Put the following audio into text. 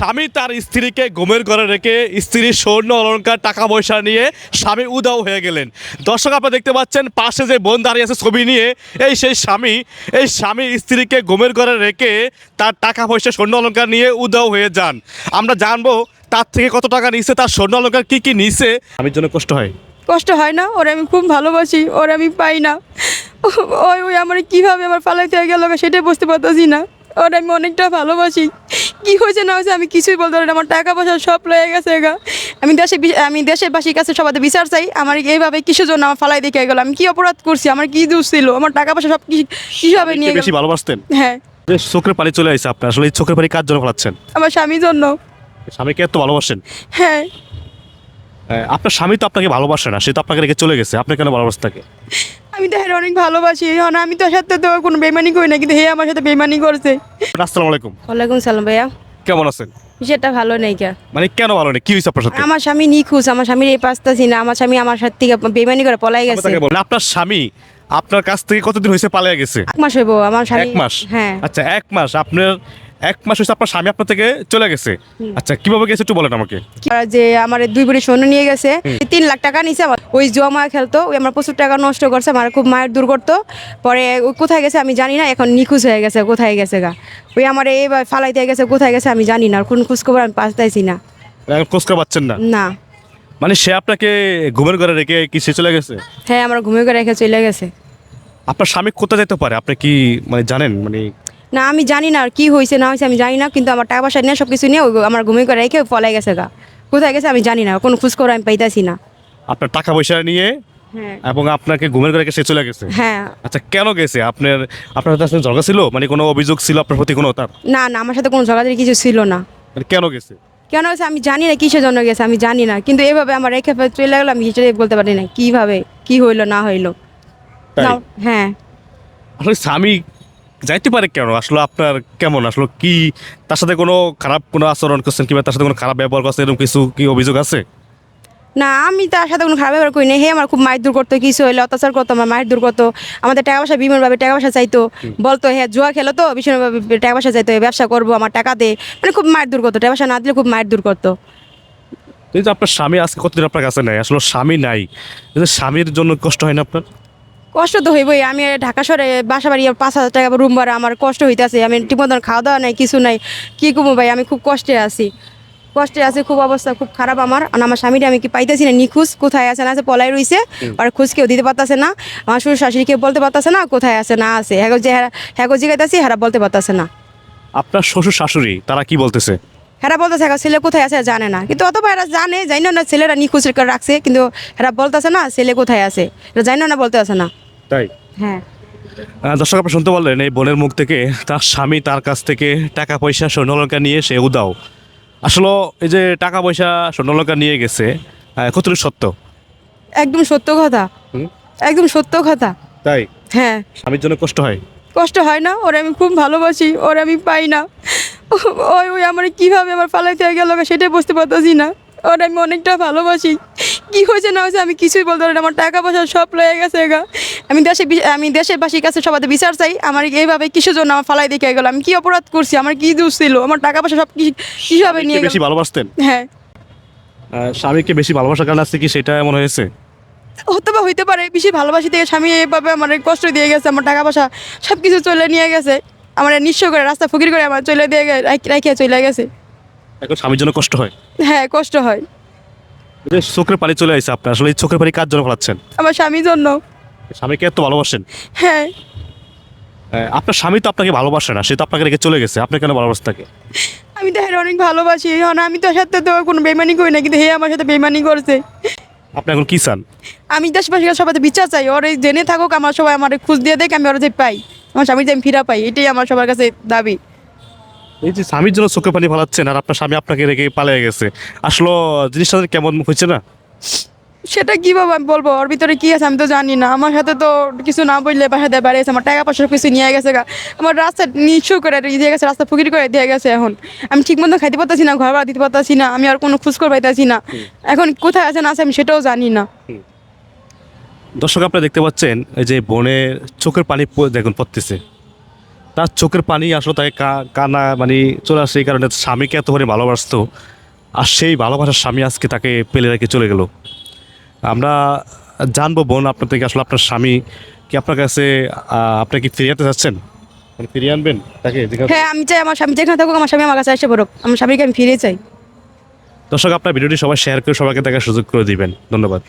স্বামী তার স্ত্রীকে ঘুমের ঘরে রেখে স্ত্রীর স্বর্ণ অলংকার, টাকা পয়সা নিয়ে স্বামী উদাও হয়ে গেলেন। দর্শক আপনারা দেখতে পাচ্ছেন, পাশে যে বোন দাঁড়িয়ে আছে ছবি নিয়ে, এই সেই স্বামী, এই স্বামী স্ত্রীকে ঘুমের ঘরে রেখে তার টাকা পয়সা, স্বর্ণ অলংকার নিয়ে উদাও হয়ে যান। আমরা জানব তার থেকে কত টাকা নিছে, তার স্বর্ণ অলংকার কী কী নিছে। স্বামীর জন্য কষ্ট হয়? কষ্ট হয় না, ওরে আমি খুব ভালোবাসি, ওরে আমি পাই না। ওই ওই আমার কীভাবে আমার পালাইতে গেল সেটাই বুঝতে পারতেছি না। ওরে আমি অনেকটা ভালোবাসি। কি হয়েছে না হয়েছে আমি কিছুই বলতে পারি আমার টাকা পয়সা সব লয়ে গেছে গা। আমি দেশে আমি দেশের বাসীর কাছে সবাই বিচার চাই। আমার এইভাবে কিসের জন্য আমার ফালাই দেখে গেল? আমি কি অপরাধ করছি? আমার কি দোষ ছিল? আমার টাকা পয়সা সব কীভাবে নিয়ে বেশি ভালোবাসতেন? হ্যাঁ। চোখের পানি চলে আসছে আপনার। আসলে চোখের পানি কার জন্য ফলাচ্ছেন? আমার স্বামীর জন্য। স্বামীকে এত ভালোবাসেন? হ্যাঁ। আপনার স্বামী তো আপনাকে ভালোবাসে না সে তো আপনাকে রেখে চলে গেছে। আপনি কেন ভালোবাসে তাকে আমি তো হ্যাঁ অনেক ভালোবাসি এখন আমি তো সাথে তো কোনো বেমানি করি না কিন্তু হে আমার সাথে বেমানি করছে। আসসালামু আলাইকুম। ওয়ালাইকুম সালাম ভাইয়া। কেমন আছেন? সেটা ভালো নেই কে। মানে কেন ভালো নেই? কি হয়েছে আপনার সাথে? আমার স্বামী নিখুঁজ আমার স্বামীর এই পাঁচতাছি না আমার স্বামী আমার সাথে থেকে বেমানি করে পলাই গেছে। আপনার স্বামী আপনার কাছ থেকে কতদিন হয়েছে পালিয়ে গেছে? এক মাস হইব আমার স্বামী এক মাস? হ্যাঁ। আচ্ছা এক মাস। আপনার এক মাস হয়েছে আপনার স্বামী আপনার থেকে চলে গেছে। আচ্ছা কীভাবে গেছে একটু বলেন আমাকে। যে আমার দুই বুড়ি স্বর্ণ নিয়ে গেছে তিন লাখ টাকা নিছে আমার। ওই জমা খেলতো ওই আমার প্রচুর টাকা নষ্ট করছে আমার খুব মায়ের দূর করতো পরে ও কোথায় গেছে আমি জানি না এখন নিখোঁজ হয়ে গেছে কোথায় গেছে গা। ওই আমার এইবার ফালাইতে গেছে কোথায় গেছে আমি জানি না আর কোন খোঁজ খবর আমি পাচ্ছি না। এখন খোঁজ খবর পাচ্ছেন না? না। মানে সে আপনাকে ঘুমের ঘরে রেখে কি সে চলে গেছে? হ্যাঁ আমার ঘুমিয়ে ঘরে রেখে চলে গেছে। আপনার স্বামী কোথায় যেতে পারে? আপনি কি মানে জানেন? মানে না আমি জানি না আর কি হয়েছে না হয়েছে আমি জানি না কিন্তু আমার টাকা পয়সা নিয়ে সব কিছু নিয়ে ওই আমার ঘুমিয়ে করে রেখে পলাই গেছে গা। কোথায় গেছে আমি জানি না কোনো খোঁজ খবর আমি পাইতাছি না। আপনার টাকা পয়সা নিয়ে হ্যাঁ। এবং আপনাকে ঘুমের ঘরে সে চলে গেছে? হ্যাঁ। আচ্ছা কেন গেছে? আপনার আপনার সাথে আসলে ঝগড়া ছিল? মানে কোনো অভিযোগ ছিল আপনার প্রতি কোনো তার? না না আমার সাথে কোনো ঝগাঝারি কিছু ছিল না। মানে কেন গেছে? কেন হয়েছে আমি জানি না কিসের জন্য গেছে আমি জানি না। কিন্তু এভাবে আমার রেখে চলে গেলো আমি সেটাই বলতে পারি না কীভাবে কি হইল না হইল। তাই? হ্যাঁ। আসলে স্বামী যাইতে পারে কেন? আসলে আপনার কেমন? আসলে কি তার সাথে কোনো খারাপ কোনো আচরণ করছেন কিংবা তার সাথে কোনো খারাপ ব্যবহার করছেন? এরকম কিছু কি অভিযোগ আছে? না আমি তার সাথে কোনো খারাপ ব্যবহার করি না হে আমার খুব মায়ের দূর করতো কিছু হইলে অত্যাচার করতো আমার মায়ের দূর করতো। আমাদের টাকা পয়সা বিমানভাবে টাকা পয়সা চাইতো। বলতো হ্যাঁ জুয়া খেলো তো ভীষণভাবে টাকা পয়সা চাইতো ব্যবসা করব আমার টাকা দে। মানে খুব মায়ের দূর করতো টাকা পয়সা না দিলে খুব মায়ের দূর করতো এই যে আপনার স্বামী আজকে কতদিন আপনার কাছে নাই? আসলে স্বামী নাই। স্বামীর জন্য কষ্ট হয় না আপনার? কষ্ট তো হইবই। আমি ঢাকা শহরে বাসা বাড়ি পাঁচ হাজার টাকা রুম ভাড়া আমার কষ্ট হইতেছে। আমি ঠিক মতন খাওয়া দাওয়া নাই কিছু নাই। কি করব ভাই? আমি খুব কষ্টে আছি। কষ্টে আছে খুব অবস্থা খুব খারাপ আমার। আর আমার স্বামীটা আমি কি পাইতেছি না? নিখোঁজ। কোথায় আছে না আছে পলাই রইছে। আর খোঁজ কেউ দিতে পারতেছে না। আমার শ্বশুর শাশুড়ি কেউ বলতে পারতেছে না কোথায় আছে না আছে। হ্যাঁ যে হ্যাগো জিগাইতেছি হেরা বলতে পারতেছে না। আপনার শ্বশুর শাশুড়ি তারা কি বলতেছে? হেরা বলতেছে এখন ছেলে কোথায় আছে জানে না। কিন্তু অত এরা জানে জানি না ছেলেরা নিখোঁজ রাখছে কিন্তু হেরা বলতেছে না ছেলে কোথায় আছে। এটা জানি না বলতে আছে না। তাই? হ্যাঁ। দর্শক আপনি শুনতে পারলেন এই বোনের মুখ থেকে তার স্বামী তার কাছ থেকে টাকা পয়সা স্বর্ণলঙ্কা নিয়ে সে উদাও আসলে এই যে টাকা পয়সা স্বর্ণলঙ্কা নিয়ে গেছে কতটুকু সত্য? একদম সত্য কথা। একদম সত্য কথা। তাই? হ্যাঁ। স্বামীর জন্য কষ্ট হয়? কষ্ট হয় না ওরে আমি খুব ভালোবাসি ওরে আমি পাই না। ওই ওই আমার কীভাবে আমার পালাইতে গেল সেটাই বুঝতে পারতেছি না। ওরে আমি অনেকটা ভালোবাসি। কি হয়েছে না হয়েছে আমি কিছুই বলতে পারি আমার টাকা পয়সা সব লয়ে গেছে গা। আমি দেশে আমি দেশের বাসীর কাছে সবাই বিচার চাই। আমার এইভাবে কিসের জন্য আমার ফালাই দেখে গেল? আমি কি অপরাধ করছি? আমার কি দোষ ছিল? আমার টাকা পয়সা সব কি কীভাবে নিয়ে বেশি ভালোবাসতেন? হ্যাঁ। স্বামীকে বেশি ভালোবাসার কারণে আছে কি সেটা এমন হয়েছে? হতে বা হইতে পারে। বেশি ভালোবাসি থেকে স্বামী এইভাবে আমার কষ্ট দিয়ে গেছে আমার টাকা পয়সা সব কিছু চলে নিয়ে গেছে। আমার নিঃস্ব করে রাস্তা ফকির করে আমার চলে দিয়ে রাখিয়া চলে গেছে। এখন স্বামীর জন্য কষ্ট হয়? হ্যাঁ কষ্ট হয়। চোখের পানি চলে আসছে আপনার। আসলে এই চোখের পানি কার জন্য ফেলাচ্ছেন? আমার স্বামীর জন্য। স্বামীকে এত ভালোবাসেন? হ্যাঁ। আহ, আপনার স্বামী তো আপনাকে ভালোবাসে না সে তো আপনাকে রেখে চলে গেছে আপনি কেন ভালোবাসে থাকে? আমি তো হ্যাঁ অনেক ভালোবাসি এখন আমি তো সাথে তো কোনো বেমানি করি না কিন্তু হে আমার সাথে বেমানি করছে। আপনি এখন কি চান? আমি দেশবাসীর কাছে সবাই বিচার চাই ওর জেনে থাকুক আমার সবাই আমার খোঁজ দিয়ে দেখ আমি ওর যে পাই। আমার স্বামীর যে আমি ফিরা পাই এটাই আমার সবার কাছে দাবি। এই যে স্বামীর জন্য চোখে পানি ফেলাচ্ছেন আর আপনার স্বামী আপনাকে রেখে পালিয়ে গেছে আসলে জিনিসটা কেমন হচ্ছে না? সেটা কীভাবে আমি বলব? ওর ভিতরে কি আছে আমি তো জানি না। আমার সাথে তো কিছু না বললে বাসাতে বাড়িয়েছে আমার টাকা পয়সা কিছু নিয়ে গেছে গা। আমার রাস্তা নিচু করে দিয়ে গেছে রাস্তা ফুকির করে দিয়ে গেছে এখন। আমি ঠিক মতো খাইতে পারতাছি না ঘর ভাড়া দিতে পারতাছি না আমি আর কোনো খোঁজ করে পাইতাছি না। এখন কোথায় আছে না আছে আমি সেটাও জানি না। দর্শক আপনারা দেখতে পাচ্ছেন এই যে বনের চোখের পানি দেখুন পড়তেছে। তার চোখের পানি আসলে তাকে কানা মানে চলে আসে এই কারণে স্বামীকে এত করে ভালোবাসতো। আর সেই ভালোবাসার স্বামী আজকে তাকে পেলে রেখে চলে গেল। আমরা জানব বোন আপনার থেকে আসলে আপনার স্বামী কি আপনার কাছে আহ, আপনি কি ফিরে আনতে চাচ্ছেন? মানে ফিরিয়ে আনবেন? তাকে হ্যাঁ আমি চাই আমার স্বামী যেখানে থাকুক আমার স্বামী আমার কাছে এসে পড়ুক। আমার স্বামীকে আমি ফিরে চাই। দর্শক আপনার ভিডিওটি সবাই শেয়ার করে সবাইকে দেখার সুযোগ করে দিবেন। ধন্যবাদ।